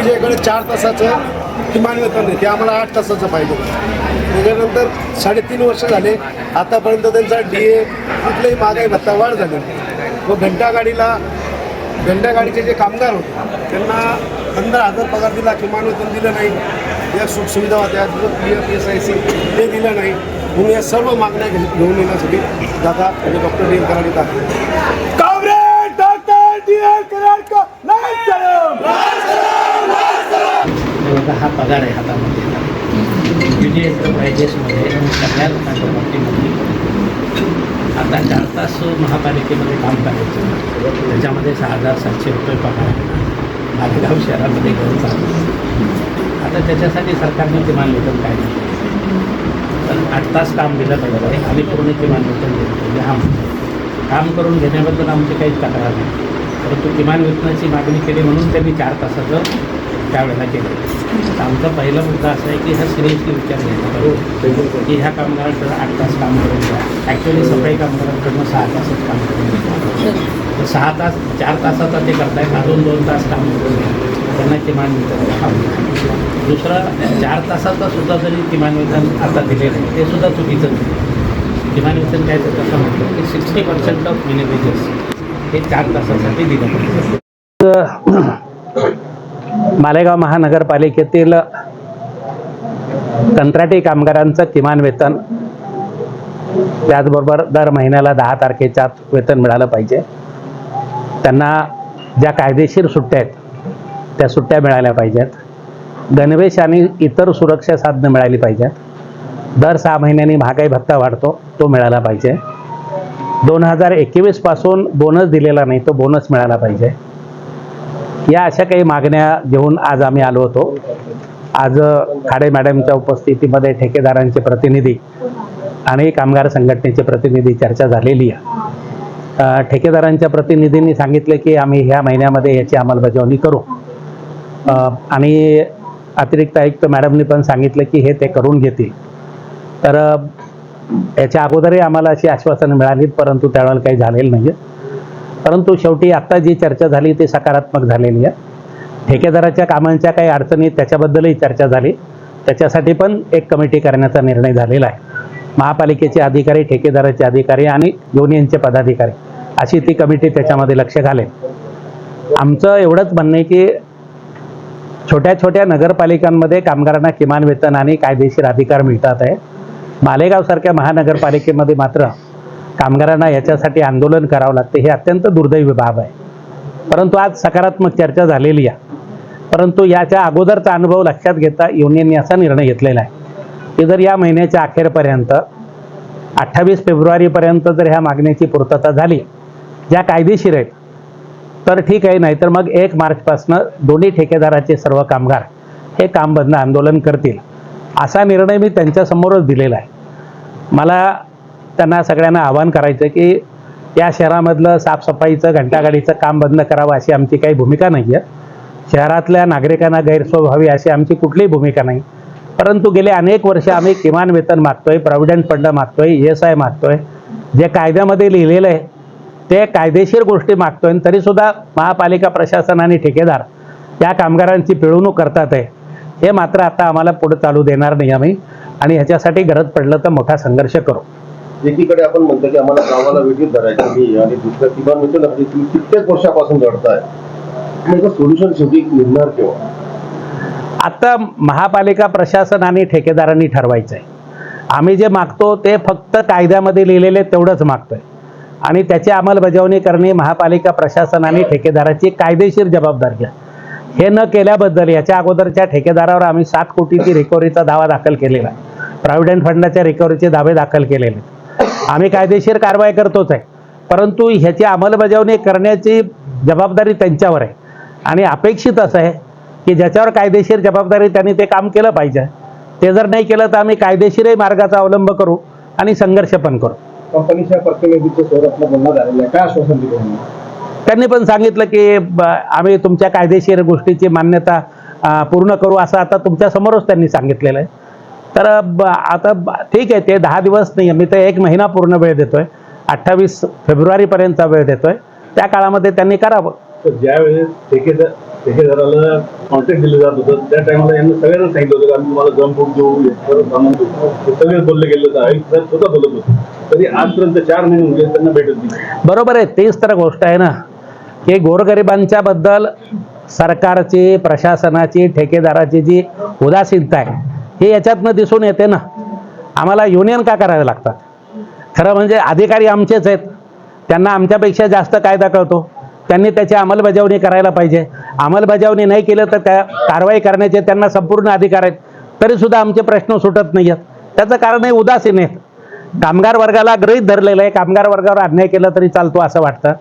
विजयाकडे चार तासाचं किमान वेतन आहे ते आम्हाला आठ तासाचं पाहिजे. त्याच्यानंतर साडेतीन वर्ष झाले. आतापर्यंत त्यांचा डी ए कुठलंही महागाई भत्ता वाढ झाली व घंटा गाडीला घंटा गाडीचे जे कामगार होते त्यांना पंधरा हजार पगार दिला किमान वेतन दिलं नाही. या सुखसुविधा होत्या P F S I C ते दिलं नाही. म्हणून या सर्व मागण्या घेऊन येण्यासाठी दादा आणि डॉक्टर डी एम कराडीत आहे Congress doctor D L Karad को नाही सलाम बघा हा पगार आहे हातामध्ये. विजय एंटरप्राइजेसमध्ये सगळ्या लोकांच्या बाबतीमध्ये आता चार तास महापालिकेमध्ये काम करायचं. त्याच्यामध्ये सहा हजार सातशे रुपये पगार मालेगाव शहरामध्ये घेऊन चालू आता त्याच्यासाठी सरकारने किमान वेतन काय दिलं? पण आठ तास काम दिलं पाहिजे आहे. आम्ही पूर्ण किमान वेतन दिलं पाहिजे म्हणजे हा काम करून घेण्याबद्दल आमची काहीच तक्रार नाही. परंतु किमान वेतनाची मागणी केली म्हणून त्यांनी चार तासाचं त्यावेळेला केलं. तर आमचा पहिला मुद्दा असा आहे की हा सिरियसली विचार घ्यायला पाहिजे की ह्या कामगारांकडं आठ तास काम करून घ्या. ॲक्च्युली सफाई कामगारांकडनं सहा तासच काम करून घ्या. तर सहा तास चार तासाचा ते करतायत अजून दोन तास काम करून घ्या. त्यांना किमान वेतन काम. दुसरं चार तासाचा सुद्धा जरी किमान वेतन आता दिलेलं आहे ते सुद्धा चुकीचं किमान वेतन काय तर कसं म्हटलं की sixty percent of mini wages हे चार तासासाठी दिलं पाहिजे. मालेगाव महानगरपालिकेतील कंत्राटी कामगारांचं किमान वेतन त्याचबरोबर दर महिन्याला दहा तारखेच्या वेतन मिळालं पाहिजे. त्यांना ज्या कायदेशीर सुट्ट्या आहेत त्या सुट्ट्या मिळाल्या पाहिजेत. गणवेश आणि इतर सुरक्षा साधनं मिळाली पाहिजेत. दर सहा महिन्यांनी महागाई भत्ता वाढतो तो मिळाला पाहिजे. दोन हजार एकवीसपासून बोनस दिलेला नाही तो बोनस मिळाला पाहिजे. या अशा काही मागण्या घेऊन आज आम्ही आलो होतो. आज खाडे मॅडमच्या उपस्थितीमध्ये ठेकेदारांचे प्रतिनिधी आणि कामगार संघटनेचे प्रतिनिधी चर्चा झालेली आहे. ठेकेदारांच्या प्रतिनिधींनी सांगितले की आम्ही ह्या महिन्यामध्ये याची अंमलबजावणी करू. आणि अतिरिक्त आयुक्त मॅडमनी पण सांगितलं की हे ते करून घेतील. तर याच्या अगोदरही आम्हाला अशी आश्वासनं मिळालीत परंतु त्यावेळेला काही झालेलं नाही परंतु शेवटी आत्ता जी चर्चा झाली ती सकारात्मक झालेली आहे. ठेकेदाराच्या कामांच्या काही अडचणी त्याच्याबद्दलही चर्चा झाली. त्याच्यासाठी पण एक कमिटी करण्याचा निर्णय झालेला आहे. महापालिकेचे अधिकारी ठेकेदाराचे अधिकारी आणि युनियनचे पदाधिकारी अशी ती कमिटी त्याच्यामध्ये लक्ष घालेल. आमचं एवढंच म्हणणं आहे की छोट्या छोट्या नगरपालिकांमध्ये कामगारांना किमान वेतन आणि कायदेशीर अधिकार मिळतात आहे. मालेगावसारख्या महानगरपालिकेमध्ये मात्र कामगारांना याच्यासाठी आंदोलन करावं लागते. हे अत्यंत दुर्दैवी बाब आहे. परंतु आज सकारात्मक चर्चा झालेली आहे. परंतु याच्या अगोदरचा अनुभव लक्षात घेता युनियनने असा निर्णय घेतलेला आहे. की जर या महिन्याच्या अखेरपर्यंत अठ्ठावीस फेब्रुवारीपर्यंत जर ह्या मागणीची पूर्तता झाली ज्या कायदेशीर आहेत तर ठीक आहे नाहीतर मग एक मार्चपासनं दोन्ही ठेकेदाराचे सर्व कामगार हे काम बंद आंदोलन करतील. असा निर्णय मी त्यांच्यासमोरच दिलेला आहे. मला त्यांना सगळ्यांना आवाहन करायचं की या शहरामधलं साफसफाईचं घंटागाडीचं काम बंद करावं अशी आमची काही भूमिका नाही आहे शहरातल्या नागरिकांना गैरसोय व्हावी अशी आमची कुठलीही भूमिका नाही. परंतु गेले अनेक वर्ष आम्ही किमान वेतन मागतोय प्रॉव्हिडंट फंड मागतोय एस आय मागतोय. जे कायद्यामध्ये लिहिलेलं आहे ते कायदेशीर गोष्टी मागतोय आणि तरीसुद्धा महापालिका प्रशासन आणि ठेकेदार या कामगारांची पिळवणूक करतात आहे. हे मात्र आता आम्हाला पुढे चालू देणार नाही आम्ही आणि ह्याच्यासाठी गरज पडलं तर मोठा संघर्ष करू. एकीकडे आपण म्हणतो की आम्हाला गावाला वेगळीच धरायची नाही आणि दुसऱ्या किमान म्हणतो ना म्हणजे तुम्ही कित्येक वर्षापासून लढताय मग सोल्युशन शेवटी निघणार केव्हा? आता महापालिका प्रशासन आणि ठेकेदारांनी ठरवायचं आहे आम्ही जे मागतो ते फक्त कायद्यामध्ये लिहिलेले तेवढंच मागतोय. आणि त्याची अंमलबजावणी करणे महापालिका प्रशासन आणि ठेकेदाराची कायदेशीर जबाबदारी आहे. हे न केल्याबद्दल याच्या अगोदरच्या ठेकेदारावर आम्ही सात कोटीची रिकव्हरीचा दावा दाखल केलेला आहे. प्रॉव्हिडंट फंडाच्या रिकव्हरीचे दावे दाखल केलेले आहेत. आम्ही कायदेशीर कारवाई करतोच आहे. परंतु ह्याची अंमलबजावणी करण्याची जबाबदारी त्यांच्यावर आहे. आणि अपेक्षित असं आहे की ज्याच्यावर कायदेशीर जबाबदारी त्यांनी ते काम केलं पाहिजे. ते जर नाही केलं तर आम्ही कायदेशीरही मार्गाचा अवलंब करू आणि संघर्ष पण करू. कंपनीच्या दिलं त्यांनी? पण सांगितलं की आम्ही तुमच्या कायदेशीर गोष्टीची मान्यता पूर्ण करू असं आता तुमच्या समोरच त्यांनी सांगितलेलं आहे. तर आता ठीक आहे ते दहा दिवस नाही मी तर एक महिना पूर्ण वेळ देतोय. अठ्ठावीस फेब्रुवारीपर्यंतचा वेळ देतोय. त्या काळामध्ये त्यांनी करावं. तर ज्यावेळेस ठेकेदार ठेकेदाराला कॉन्ट्रॅक्ट दिलं जात होतं त्या टायमाला यांनी सगळ्यांना सांगितलं होतं की आम्ही तुम्हाला देऊ सामान देऊ. सगळे बोलले गेले होतं. आयुक्त साहेब स्वतः बोलत होते. तरी आजपर्यंत चार महिने म्हणजे त्यांना भेटत नाही. बरोबर आहे. तेच तर गोष्ट आहे ना की गोरगरिबांच्या बद्दल सरकारची प्रशासनाची ठेकेदाराची जी उदासीनता आहे हे याच्यातनं दिसून येते ना. आम्हाला युनियन का करावे लागतात? खरं म्हणजे अधिकारी आमचेच आहेत. त्यांना आमच्यापेक्षा जास्त कायदा कळतो. त्यांनी त्याची अंमलबजावणी करायला पाहिजे. अंमलबजावणी नाही केलं तर त्या कारवाई करण्याचे त्यांना संपूर्ण अधिकार आहेत. तरीसुद्धा आमचे प्रश्न सुटत नाही आहेत त्याचं कारण हे उदासीन आहेत. कामगार वर्गाला गृहीत धरलेलं आहे. कामगार वर्गावर अन्याय केला तरी चालतो असं वाटतं.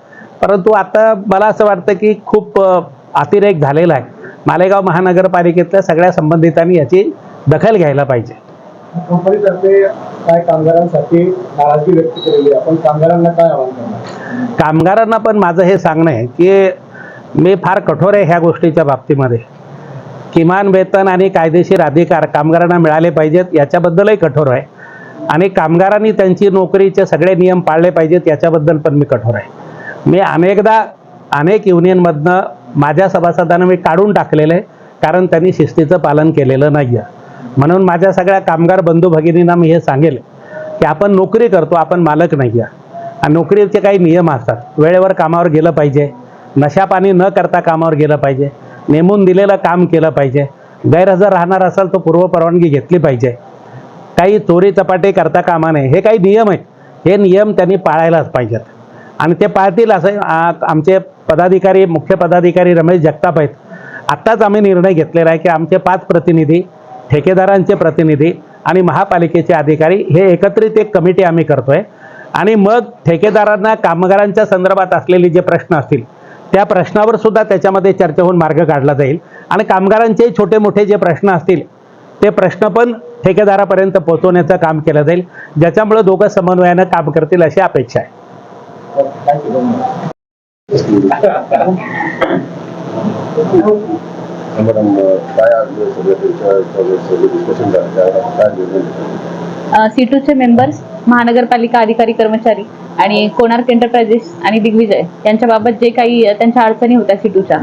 परंतु आता मला असं वाटतं की खूप अतिरेक झालेला आहे. मालेगाव महानगरपालिकेतल्या सगळ्या संबंधितांनी याची दखल घ्यायला पाहिजे. कंपनीतर्फे काय कामगारांसाठी नाराजगी व्यक्त केलेली आहे? आपण कामगारांना काय आवाहन करणार? कामगारांना पण माझं हे सांगणं आहे की मी फार कठोर आहे ह्या गोष्टीच्या बाबतीमध्ये. किमान वेतन आणि कायदेशीर अधिकार कामगारांना मिळाले पाहिजेत याच्याबद्दलही कठोर आहे. आणि कामगारांनी त्यांची नोकरीचे सगळे नियम पाळले पाहिजेत याच्याबद्दल पण मी कठोर आहे. मी अनेकदा अनेक युनियनमधनं माझ्या सभासदांना मी काढून टाकलेलं आहे कारण त्यांनी शिस्तीचं पालन केलेलं नाही आहे म्हणून माझ्या सगळ्या कामगार बंधू भगिनींना मी हे सांगेल की आपण नोकरी करतो आपण मालक नाही आणि नोकरीचे काही नियम असतात. वेळेवर कामावर गेलं पाहिजे. नशापाणी न करता कामावर गेलं पाहिजे. नेमून दिलेलं काम केलं पाहिजे. गैरहजर राहणार असाल तर पूर्वपरवानगी घेतली पाहिजे. काही चोरी चपाटी करता कामा नये. हे काही नियम आहेत. हे नियम त्यांनी पाळायलाच पाहिजेत. आणि ते पाळतील असं आ, आमचे पदाधिकारी मुख्य पदाधिकारी रमेश जगताप आहेत. आत्ताच आम्ही निर्णय घेतलेला आहे की आमचे पाच प्रतिनिधी ठेकेदारांचे प्रतिनिधी आणि महापालिकेचे अधिकारी हे एकत्रित एक कमिटी आम्ही करतोय. आणि मग ठेकेदारांना कामगारांच्या संदर्भात असलेले जे प्रश्न असतील त्या प्रश्नावर सुद्धा त्याच्यामध्ये चर्चा होऊन मार्ग काढला जाईल. आणि कामगारांचे छोटे मोठे जे प्रश्न असतील ते प्रश्न पण ठेकेदारापर्यंत पोहोचवण्याचं काम केलं जाईल. ज्याच्यामुळे दोघं समन्वयानं काम करतील अशी अपेक्षा आहे. मॅडम काय आज सगळं त्यांच्या डिस्कशन झालं त्यावर काय निर्णय घेतला? सी टूचे मेंबर्स महानगरपालिका अधिकारी कर्मचारी आणि कोणार्क एंटरप्राइजेस आणि दिग्विजय यांच्याबाबत जे काही त्यांच्या अडचणी होत्या सी टूच्या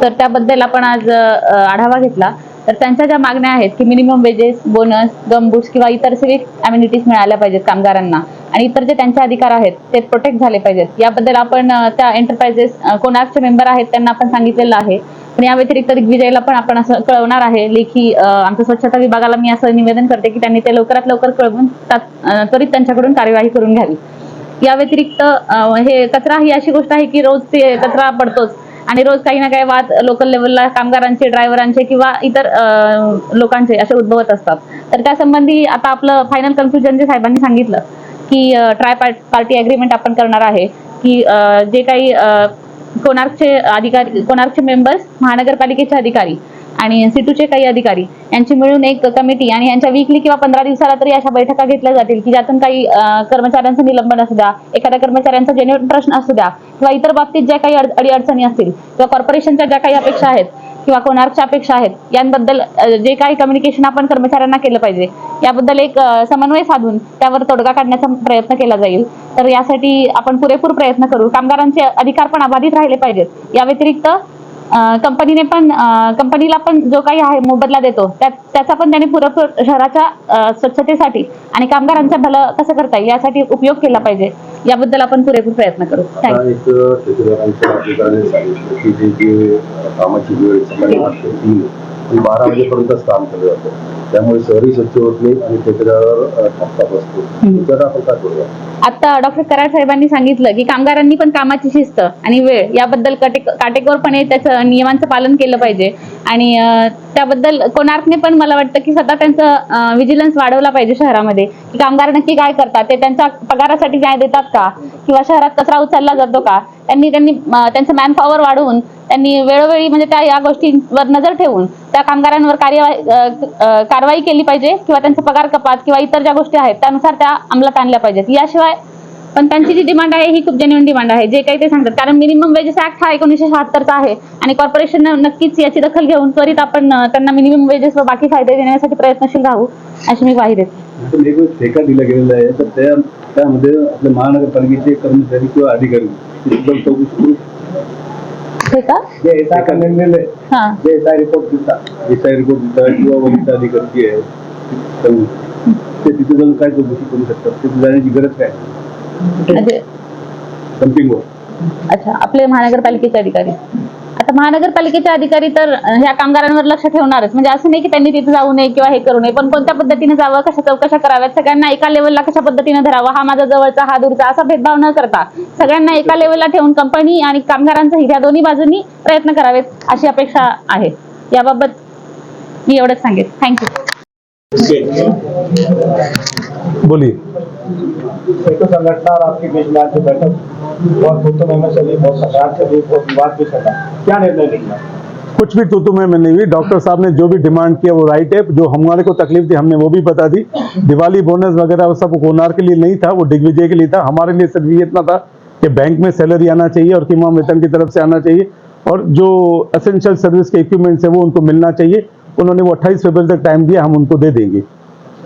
तर त्याबद्दल आपण आज आढावा घेतला तर त्यांच्या ज्या मागण्या आहेत की मिनिमम वेजेस बोनस गमबूट्स किंवा इतर सिविक अम्युनिटीज मिळाल्या पाहिजेत कामगारांना आणि इतर जे त्यांचे अधिकार आहेत ते प्रोटेक्ट झाले पाहिजेत याबद्दल आपण त्या एंटरप्राइजेस कोणार्कचे मेंबर आहेत त्यांना आपण सांगितलेलं आहे पण या व्यतिरिक्त दिग्विजयला पण आपण असं कळवणार आहे. लेखी आमच्या स्वच्छता विभागाला मी असं निवेदन करते की त्यांनी ते लवकरात लवकर कळवून त्वरित त्यांच्याकडून कार्यवाही करून घ्यावी. या व्यतिरिक्त हे कचरा ही अशी गोष्ट आहे की रोज ते कचरा पडतोच आणि रोज काही ना काही वाद लोकल लेवलला कामगारांचे ड्रायव्हरांचे किंवा इतर लोकांचे असे उद्भवत असतात. तर त्यासंबंधी आता आपलं फायनल कन्क्लुजन जे साहेबांनी सांगितलं की ट्राय पार्टी अग्रीमेंट आपण करणार आहे की जे काही कोणार्कचे अधिकारी कोणार्कचे मेंबर्स महानगरपालिकेचे अधिकारी. आणि एन सी टूचे काही अधिकारी यांची मिळून एक कमिटी आणि यांच्या वीकली किंवा पंधरा दिवसाला तरी अशा बैठका घेतल्या जातील की ज्यातून काही कर्मचाऱ्यांचं निलंबन असू द्या एखाद्या कर्मचाऱ्यांचा जेन्युअन प्रश्न असू द्या किंवा इतर बाबतीत ज्या काही अडीअडचणी असतील किंवा कॉर्पोरेशनच्या ज्या काही अपेक्षा आहेत किंवा कोणार्कच्या अपेक्षा आहेत यांबद्दल जे काही कम्युनिकेशन आपण कर्मचाऱ्यांना केलं पाहिजे याबद्दल एक समन्वय साधून त्यावर तोडगा काढण्याचा प्रयत्न केला जाईल. तर यासाठी आपण पुरेपूर प्रयत्न करू. कामगारांचे अधिकार पण अबाधित राहिले पाहिजेत. या व्यतिरिक्त कंपनीने पण कंपनीला पण जो काही आहे मोबदला देतो त्या- त्याचा पण त्याने पुरेपूर शहराच्या स्वच्छतेसाठी आणि कामगारांच्या भलं कसं करता येईल यासाठी उपयोग केला पाहिजे. याबद्दल आपण पुरेपूर प्रयत्न करू. थँक्यू ते बारा वाजेपर्यंतच काम केलं जातं त्यामुळे शहरी स्वच्छ होत नाही आणि ठेकेदारावर ठपका बसतो. आपण काय करूया? आता डॉक्टर कराड साहेबांनी सांगितलं की कामगारांनी पण कामाची शिस्त आणि वेळ याबद्दल कटे काटेकोरपणे त्याचं नियमांचं पालन केलं पाहिजे. आणि त्याबद्दल कोणार्कने पण मला वाटतं की स्वतः त्यांचं विजिलन्स वाढवला पाहिजे शहरामध्ये. की कामगार नक्की काय करतात? ते त्यांच्या पगारासाठी न्याय देतात का? किंवा शहरात कचरा उचलला जातो का? त्यांनी त्यांनी त्यांचं मॅन पॉवर वाढवून त्यांनी वेळोवेळी म्हणजे त्या या गोष्टींवर नजर ठेवून त्या कामगारांवर कार्यवाही कारवाई केली पाहिजे किंवा त्यांचा पगार कपात किंवा इतर ज्या गोष्टी आहेत त्यानुसार त्या अंमलात आणल्या पाहिजेत. याशिवाय पण त्यांची जी डिमांड आहे ही खूप जेन्युइन डिमांड आहे. जे काही ते सांगतात. कारण मिनिमम वेजेस ऍक्ट हा एकोणीसशे शहात्तरचा आहे आणि कॉर्पोरेशन नक्कीच याची दखल घेऊन त्वरित आपण त्यांना मिनिमम वेजेस व बाकी फायदे देण्यासाठी प्रयत्नशील राहू अशी मी ग्वाही देते. पण एक ठेका दिला गेलेला आहे. तर त्या त्यामध्ये आपल्या महानगरपालिकेचे कर्मचारी किंवा अधिकारी ते सुद्धा चौकशी करू ठीक आहे जे एका नेमलेले हा. जे एका रिपोर्ट देतात. एसआय रिपोर्ट देतात किंवा वरिष्ठ अधिकारी जे ते तिथे जाऊन काय चौकशी करू शकतात? तिथे जाण्याची गरज काय? म्हणजे अच्छा आपले महानगरपालिकेचे अधिकारी. आता महानगरपालिकेचे अधिकारी तर ह्या कामगारांवर लक्ष ठेवणारच. म्हणजे असं नाही की त्यांनी तिथे जाऊ नये किंवा हे करू नये पण कोणत्या पद्धतीने जावं कशा चौकशा कराव्यात सगळ्यांना एका लेवलला कशा पद्धतीने धरावं हा माझा जवळचा हा दूरचा असा भेदभाव न करता सगळ्यांना एका लेवलला ठेवून कंपनी आणि कामगारांचं हित या दोन्ही बाजूंनी प्रयत्न करावेत अशी अपेक्षा आहे. याबाबत मी एवढंच सांगेन. थँक्यू बोलिए. सेतु संगठन और आपकी बीच में आज बैठक बहुत गुप्तमय में चली, बहुत संघर्ष चली, बहुत विवाद भी चला क्या निर्णय निकला कुछ भी तू में नहीं हुई। डॉक्टर साहब ने जो भी डिमांड किया, वो राइट है। जो हमारे को तकलीफ़ थी हमने वो भी बता दी। दिवाली बोनस वगैरह, वो सब कोनार के लिए नहीं था, वो दिग्विजय के लिए था। हमारे लिए सिर्फ़ ये इतना था कि बैंक में सैलरी आना चाहिए और किमा वेतन की तरफ़ से आना चाहिए। और जो असेंशियल सर्विस के इक्विपमेंट्स है, वो उनको मिलना चाहिए। उन्होंने वो अट्ठाईस फरवरी तक टाइम दिया, हम उनको दे देंगे।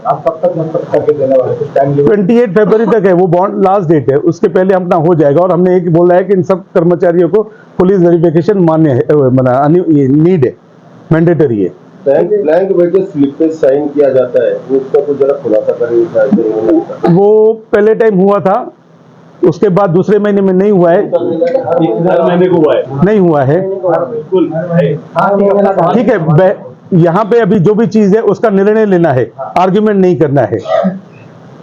आप कब तक मतलब करके देने वाले कुछ टाइम ट्वेंटी एट फरवरी तक है वो बॉन्ड लास्ट डेट है। उसके पहले अपना हो जाएगा और हमने एक बोला है कि इन सब कर्मचारियों को पुलिस वेरिफिकेशन मान्य है मना नीड है मैंडेटरी है। ब्लैंक स्लिप पे साइन किया जाता है। उसका कुछ जरा खुलासा करें वो पहले टाइम हुआ था उसके बाद दूसरे महीने में नहीं हुआ है। हर महीने को हुआ है। नहीं हुआ है। बिल्कुल ठीक है यहाँ पे अभी जो भी चीज़ है, उसका निर्णय लेना है आर्ग्यूमेंट नहीं करना है।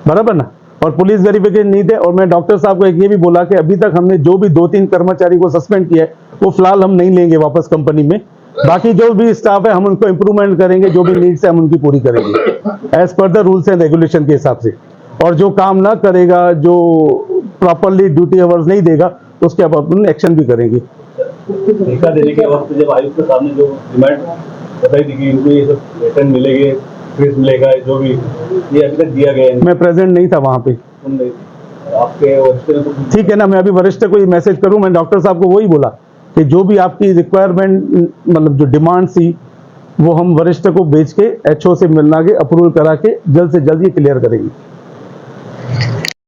बराबर ना? और पुलिस वेरिफिकेशन नहीं थे और मैं डॉक्टर साहब को एक ये भी बोला कि अभी तक हमने जो भी दो तीन कर्मचारी को सस्पेंड किया है, वो फ़िलहाल हम नहीं लेंगे वापस कंपनी में। बाकी जो भी स्टाफ है, हम उनको इम्प्रूवमेंट करेंगे, जो भी नीड्स है, हम उनकी पूरी करेंगे। As per the rules and regulation के हिसाब से। और जो काम ना करेगा, जो प्रॉपरली ड्यूटी आवर्स नहीं देगा, उसके अब अपन एक्शन भी करेंगे। देने के वक्त जब आयुक्त साहब ने जो डिमांड बताई थी कि इनको ये सब वेतन मिलेंगे फ़ीस मिलेगा जो भी ये अभी तक दिया गया है। मैं प्रेजेंट नहीं था वहाँ पे। आपके वरिष्ठ ने तो ठीक है ना मैं अभी वरिष्ठ को ये मैसेज करूँ मैं डॉक्टर साहब को वही बोला कि जो भी आपकी रिक्वायरमेंट मतलब जो डिमांड थी वो हम वरिष्ठ को भेज के एचओ से मिलना के अप्रूवल करा के जल्द से जल्द ये क्लियर करेंगे।